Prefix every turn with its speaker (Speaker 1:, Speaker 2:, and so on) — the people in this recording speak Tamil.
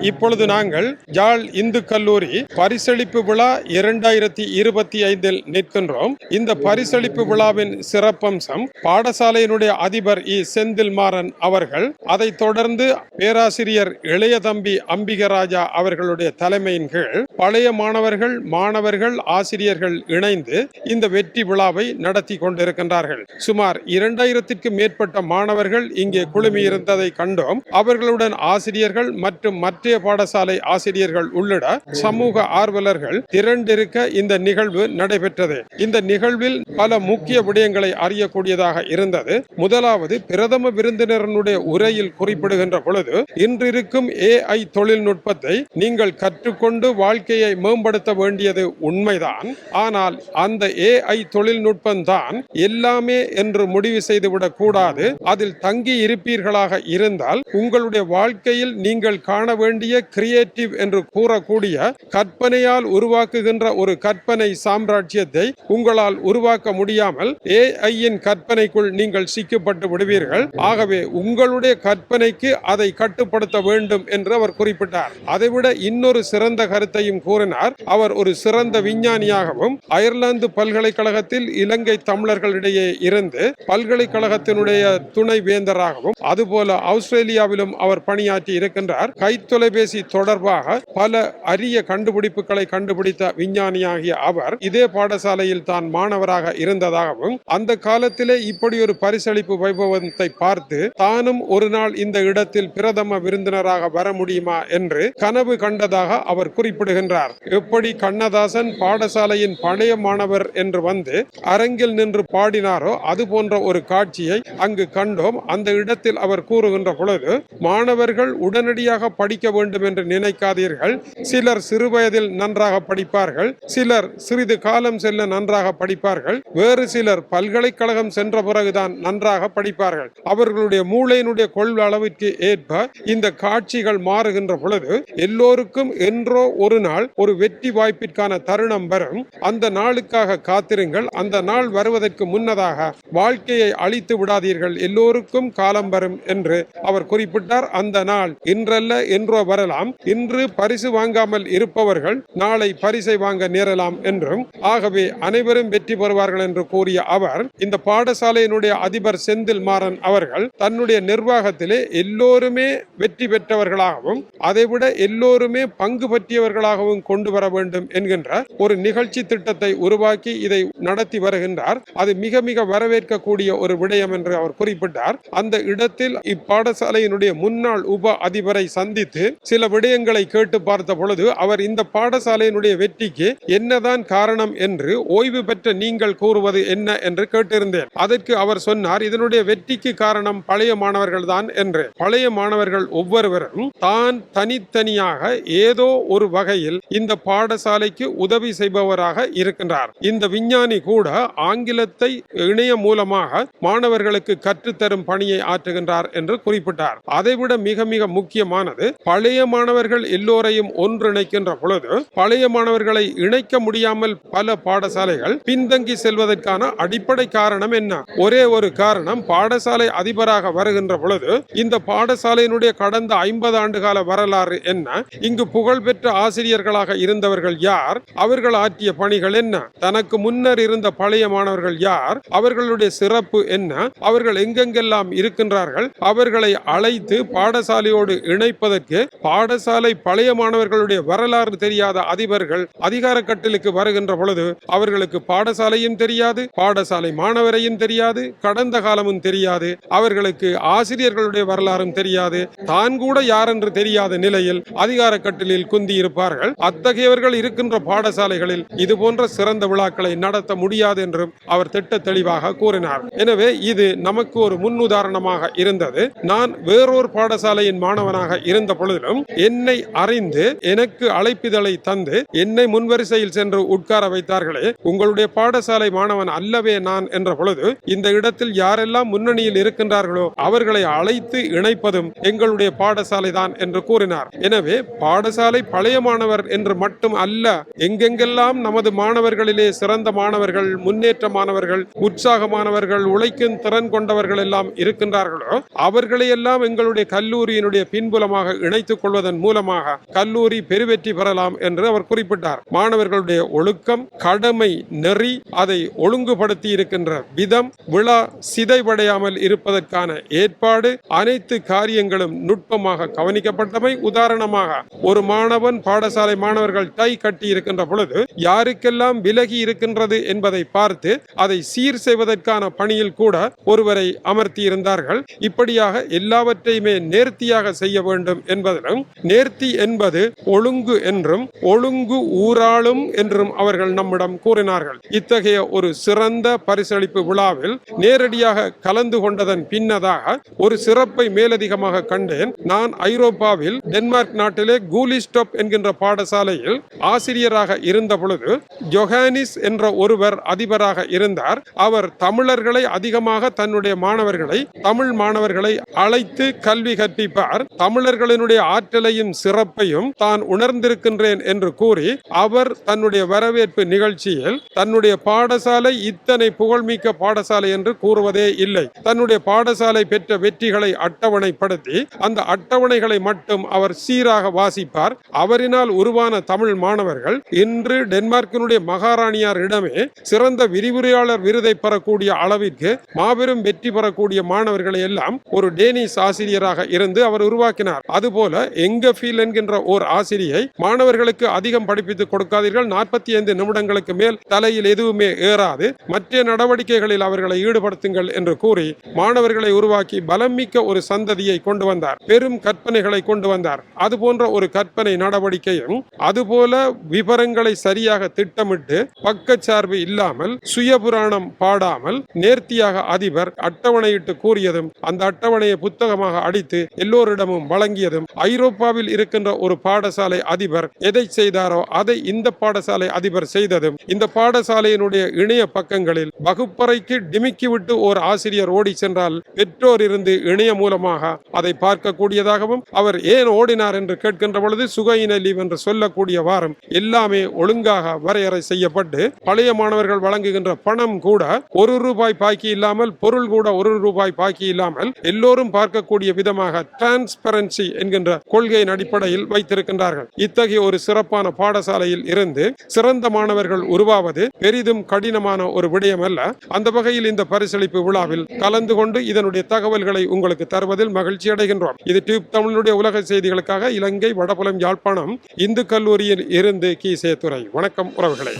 Speaker 1: இப்பொழுது நாங்கள் யாழ் இந்து கல்லூரி பரிசளிப்பு விழா இரண்டாயிரத்தி இருபத்தி ஐந்தில் நிற்கின்றோம். இந்த பரிசளிப்பு விழாவின் சிறப்பம்சம் பாடசாலையினுடைய அதிபர் இ. செந்தில் மாறன் அவர்கள் அதைத் தொடர்ந்து பேராசிரியர் இளைய தம்பி அம்பிகராஜா அவர்களுடைய தலைமையின் கீழ் பழைய மாணவர்கள் மாணவர்கள் ஆசிரியர்கள் இணைந்து இந்த வெற்றி விழாவை நடத்தி கொண்டிருக்கின்றார்கள். சுமார் இரண்டாயிரத்திற்கு மேற்பட்ட மாணவர்கள் இங்கே குழுமியிருந்ததை கண்டோம். அவர்களுடன் ஆசிரியர்கள் மற்றும் மத்திய பாடசாலை ஆசிரியர்கள் உள்ளிட சமூக ஆர்வலர்கள் திரண்டிருக்க இந்த நிகழ்வு நடைபெற்றது. இந்த நிகழ்வில் பல முக்கிய விடயங்களை அறியக்கூடியதாக இருந்தது. முதலாவது பிரதம விருந்தினரனுடைய உரையில் குறிப்பிடுகின்ற பொழுது இன்றிருக்கும் ஏஐ தொழில்நுட்பத்தை நீங்கள் கற்றுக்கொண்டு வாழ்க்கையை மேம்படுத்த வேண்டியது உண்மைதான். ஆனால் அந்த ஏஐ தொழில்நுட்பம் தான் எல்லாமே என்று முடிவு செய்துவிடக் கூடாது. அதில் தங்கி இருப்பீர்களாக இருந்தால் உங்களுடைய வாழ்க்கையில் நீங்கள் காண வேண்டிய கிரியேட்டிவ் என்று கூறக்கூடிய கற்பனையால் உருவாக்குகின்ற ஒரு கற்பனை சாம்ராஜ்யத்தை உங்களால் உருவாக்க முடியாமல் ஏஐயின் கற்பனைக்குள் நீங்கள் சிக்கப்பட்டு விடுவீர்கள். ஆகவே உங்களுடைய கற்பனைக்கு அதை கட்டுப்படுத்த வேண்டும் என்று அவர் குறிப்பிட்டார். அதைவிட இன்னொரு சிறந்த கருத்தையும் கூறினார். அவர் ஒரு சிறந்த விஞ்ஞானியாகவும் அயர்லாந்து பல்கலைக்கழகத்தில் இலங்கை தமிழர்களிடையே இருந்து பல்கலைக்கழகத்தினுடைய துணை வேந்தராகவும் அதுபோல ஆஸ்திரேலியாவிலும் அவர் பணியாற்றி இருக்கின்றார். தொலைபேசி தொடர்பாக பல அரிய கண்டுபிடிப்புகளை கண்டுபிடித்த விஞ்ஞானியாகிய அவர் இதே பாடசாலையில் தான் மாணவராக இருந்ததாகவும் அந்த காலத்திலே இப்படி ஒரு பரிசளிப்பு வைபவத்தை பார்த்து தானும் ஒரு நாள் இந்த இடத்தில் பிரதம விருந்தினராக வர முடியுமா என்று கனவு கண்டதாக அவர் குறிப்பிடுகின்றார். எப்படி கண்ணதாசன் பாடசாலையின் பழைய மாணவர் என்று வந்து அரங்கில் நின்று பாடினாரோ அது போன்ற ஒரு காட்சியை அங்கு கண்டோம். அந்த இடத்தில் அவர் கூறுகின்ற பொழுது மாணவர்கள் உடனடியாக படிக்க வேண்டும் என்று நினைக்காதீர்கள். சிலர் சிறுவயதில் நன்றாக படிப்பார்கள். சிலர் சிறிது காலம் செல்ல நன்றாக படிப்பார்கள். வேறு சிலர் பல்கலைக்கழகம் சென்ற பிறகுதான் நன்றாக படிப்பார்கள். அவர்களுடைய மூளையினுடைய கொள்ளளவிற்கு ஏற்ப இந்த காட்சிகள் மாறுகின்ற பொழுது எல்லோருக்கும் என்றோ ஒரு நாள் ஒரு வெற்றி வாய்ப்பிற்கான தருணம் வரும். அந்த நாளுக்காக காத்திருங்கள். அந்த நாள் வருவதற்கு முன்னதாக வாழ்க்கையை அழித்து விடாதீர்கள். எல்லோருக்கும் காலம் வரும் என்று அவர் குறிப்பிட்டார். அந்த நாள் இன்றல்ல என்று வரலாம். இன்று பரிசு வாங்காமல் இருப்பவர்கள் நாளை பரிசை வாங்க நேரலாம் என்றும் ஆகவே அனைவரும் வெற்றி பெறுவார்கள் என்று கூறிய அவர் இந்த பாடசாலையினுடைய அதிபர் செந்தில் மாறன் அவர்கள் தன்னுடைய நிர்வாகத்திலே எல்லோருமே வெற்றி பெற்றவர்களாகவும் அதைவிட எல்லோருமே பங்கு பற்றியவர்களாகவும் கொண்டு வர வேண்டும் என்கின்ற ஒரு நிகழ்ச்சி திட்டத்தை உருவாக்கி இதை நடத்தி வருகின்றார். அது மிக மிக வரவேற்கக்கூடிய ஒரு விடயம் என்று அவர் குறிப்பிட்டார். அந்த இடத்தில் இப்பாடசாலையினுடைய முன்னாள் உப அதிபரை சந்தித்து சில விடயங்களை கேட்டு பார்த்த பொழுது அவர் இந்த பாடசாலையினுடைய வெற்றிக்கு என்னதான் காரணம் என்று ஓய்வு பெற்ற நீங்கள் கூறுவது என்ன என்று கேட்டிருந்தேன். அதற்கு அவர் சொன்னார் இதனுடைய வெற்றிக்கு காரணம் பழைய மாணவர்கள் தான் என்று. பழைய மாணவர்கள் ஒவ்வொருவரும் தான் தனித்தனியாக ஏதோ ஒரு வகையில் இந்த பாடசாலைக்கு உதவி செய்பவராக இருக்கின்றார். இந்த விஞ்ஞானி கூட ஆங்கிலத்தை இணைய மூலமாக மாணவர்களுக்கு கற்றுத்தரும் பணியை ஆற்றுகின்றார் என்று குறிப்பிட்டார். அதைவிட மிக மிக முக்கியமானது பழைய மாணவர்கள் எல்லோரையும் ஒன்றிணைக்கின்ற பொழுது பழைய மாணவர்களை இணைக்க முடியாமல் பல பாடசாலைகள் பின்தங்கி செல்வதற்கான அடிப்படை காரணம் என்ன? ஒரே ஒரு காரணம் பாடசாலை அதிபராக வருகின்ற பொழுது இந்த பாடசாலையினுடைய கடந்த ஐம்பது ஆண்டு கால வரலாறு என்ன? இங்கு புகழ்பெற்ற ஆசிரியர்களாக இருந்தவர்கள் யார்? அவர்கள் ஆற்றிய பணிகள் என்ன? தனக்கு முன்னர் இருந்த பழைய மாணவர்கள் யார்? அவர்களுடைய சிறப்பு என்ன? அவர்கள் எங்கெங்கெல்லாம் இருக்கின்றார்கள்? அவர்களை அழைத்து பாடசாலையோடு இணைப்பதற்கு பாடசாலை பழைய மாணவர்களுடைய வரலாறு தெரியாத அதிபர்கள் அதிகார கட்டிலுக்கு வருகின்ற பொழுது அவர்களுக்கு பாடசாலையும் தெரியாது பாடசாலை மாணவரையும் தெரியாது கடந்த காலமும் தெரியாது அவர்களுக்கு ஆசிரியர்களுடைய வரலாறும் தெரியாது. தான் கூட யார் என்று தெரியாத நிலையில் அதிகார கட்டிலில் குந்தி இருப்பார்கள் அத்தகையவர்கள் இருக்கின்ற பாடசாலைகளில் இது போன்ற சிறந்த விழாக்களை நடத்த முடியாது என்றும் அவர் திட்ட தெளிவாக கூறினார். எனவே இது நமக்கு ஒரு முன்னுதாரணமாக இருந்தது. நான் வேறொரு பாடசாலையின் மாணவனாக இருந்த பொழுதிலும் என்னை அறிந்து எனக்கு அழைப்பிதழை தந்து என்னை முன்வரிசையில் சென்று உட்கார வைத்தார்களே உங்களுடைய பாடசாலை மாணவன் அல்லவே நான் என்ற பொழுது இந்த இடத்தில் யாரெல்லாம் முன்னணியில் இருக்கின்றார்களோ அவர்களை அழைத்து இணைப்பதும் எங்களுடைய பாடசாலை தான் என்று கூறினார். எனவே பாடசாலை பழைய மாணவர் என்று மட்டும் அல்ல எங்கெங்கெல்லாம் நமது மாணவர்களிலே சிறந்த மாணவர்கள் முன்னேற்ற மாணவர்கள் உற்சாகமானவர்கள் உழைக்கும் திறன் கொண்டவர்கள் எல்லாம் இருக்கின்றார்களோ அவர்களை எல்லாம் எங்களுடைய கல்லூரியினுடைய பின்புலமாக இணைத்துக் கொள்வதன் மூலமாக கல்லூரி பெருவெற்றி பெறலாம் என்று அவர் குறிப்பிட்டார். மாணவர்களுடைய ஒழுக்கம் கடமை நெறி அதை ஒழுங்குபடுத்தி இருக்கின்ற விதம் விழா சிதைவடையாமல் இருப்பதற்கான ஏற்பாடு அனைத்து காரியங்களும் நுட்பமாக கவனிக்கப்பட்டமை உதாரணமாக ஒரு மாணவன் பாடசாலை மாணவர்கள் டை கட்டி இருக்கின்ற பொழுது யாருக்கெல்லாம் விலகி இருக்கின்றது என்பதை பார்த்து அதை சீர் செய்வதற்கான பணியில் கூட ஒருவரை அமர்த்தி இருந்தார்கள் இப்படியாக எல்லாவற்றையுமே நேர்த்தியாக செய்ய வேண்டும் என்று என்பதிலும் நேர்த்தி என்பது ஒழுங்கு என்றும் ஒழுங்கு ஊராளும் என்றும் அவர்கள் நம்மிடம் கூறினார்கள். இத்தகைய ஒரு சிறந்த பரிசளிப்பு விழாவில் நேரடியாக கலந்து கொண்டதன் பின்னதாக ஒரு சிறப்பை மேலதிகமாக கண்டேன். நான் ஐரோப்பாவில் டென்மார்க் நாட்டிலே கூலிஸ்டப் என்கின்ற பாடசாலையில் ஆசிரியராக இருந்த பொழுது ஜொஹானிஸ் என்ற ஒருவர் அதிபராக இருந்தார். அவர் தமிழர்களை அதிகமாக தன்னுடைய மாணவர்களை தமிழ் மாணவர்களை அழைத்து கல்வி கற்பிப்பார். தமிழர்களினுடைய ஆற்றலையும் சிறப்பையும் தான் உணர்ந்திருக்கின்றேன் என்று கூறி அவர் தன்னுடைய வரவேற்பு நிகழ்ச்சியில் தன்னுடைய பாடசாலை இத்தனை புகழ்மிக்க பாடசாலை என்று கூறுவதே இல்லை. தன்னுடைய பாடசாலை பெற்ற வெற்றிகளை அட்டவணைப்படுத்தி அந்த அட்டவணைகளை மட்டும் அவர் சீராக வாசிப்பார். அவரினால் உருவான தமிழ் மாணவர்கள் இன்று டென்மார்க்கினுடைய மகாராணியார் இடமே சிறந்த விரிவுரையாளர் விருதை பெறக்கூடிய அளவிற்கு மாபெரும் வெற்றி பெறக்கூடிய மாணவர்களை எல்லாம் ஒரு டேனிஸ் ஆசிரியராக இருந்து அவர் உருவாக்கினார். அதுபோல போல எங்க ஃபீல் என்கின்ற ஓர் ஆசிரியை மாணவர்களுக்கு அதிகம் படிப்பித்து கொடுக்காதீர்கள். நாற்பத்தி ஐந்து நிமிடங்களுக்கு மேல் தலையில் எதுவுமே ஏறாது. மற்ற நடவடிக்கைகளில் அவர்களை ஈடுபடுத்துங்கள் என்று கூறி மாணவர்களை உருவாக்கி பலம் மிக்க ஒரு சந்ததியை கொண்டு வந்தார். பெரும் கற்பனைகளை கொண்டு வந்தார். அது போன்ற ஒரு கற்பனை நடவடிக்கையும் அதுபோல விவரங்களை சரியாக திட்டமிட்டு பக்கச்சார்பு இல்லாமல் சுயபுராணம் பாடாமல் நேர்த்தியாக அதிபர் அட்டவணையிட்டு கூறியதும் அந்த அட்டவணையை புத்தகமாக அடித்து எல்லோரிடமும் வழங்கியதும் ஐரோப்பாவில் இருக்கின்ற ஒரு பாடசாலை அதிபர் எதை செய்தாரோ அதை இந்த பாடசாலை அதிபர் செய்ததும் இந்த பாடசாலையினுடைய இணைய பக்கங்களில் வகுப்பறைக்கு டிமிக்கி விட்டு ஒரு ஆசிரியர் ஓடி சென்றால் பெற்றோர் இருந்து இணைய மூலமாக அதை பார்க்கக்கூடியதாகவும் அவர் ஏன் ஓடினார் என்று கேட்கின்ற பொழுது சுகையின லீவ் என்று சொல்லக்கூடிய வாரம் எல்லாமே ஒழுங்காக வரையறை செய்யப்பட்டு பழைய மாணவர்கள் வழங்குகின்ற பணம் கூட ஒரு ரூபாய் பாக்கி இல்லாமல் பொருள் கூட ஒரு ரூபாய் பாக்கி இல்லாமல் எல்லோரும் பார்க்கக்கூடிய விதமாக டிரான்ஸ்பரன்சி என்கின்ற கொள்கையின் அடிப்படையில் வைத்திருக்கின்றார்கள். இத்தகைய ஒரு சிறப்பான பாடசாலையில் இருந்து சிறந்த மாணவர்கள் உருவாவது பெரிதும் கடினமான ஒரு விடயம் அல்ல அந்த வகையில் இந்த பரிசளிப்பு விழாவில் கலந்து கொண்டு இதனுடைய தகவல்களை உங்களுக்கு தருவதில் மகிழ்ச்சி அடைகின்றோம். இது டியூப் தமிழனுடைய உலக செய்திகளுக்காக இலங்கை வடபுலம் யாழ்ப்பாணம் இந்து கல்லூரியில் இருந்து கி. சேத்துறை வணக்கம் உறவுகளை.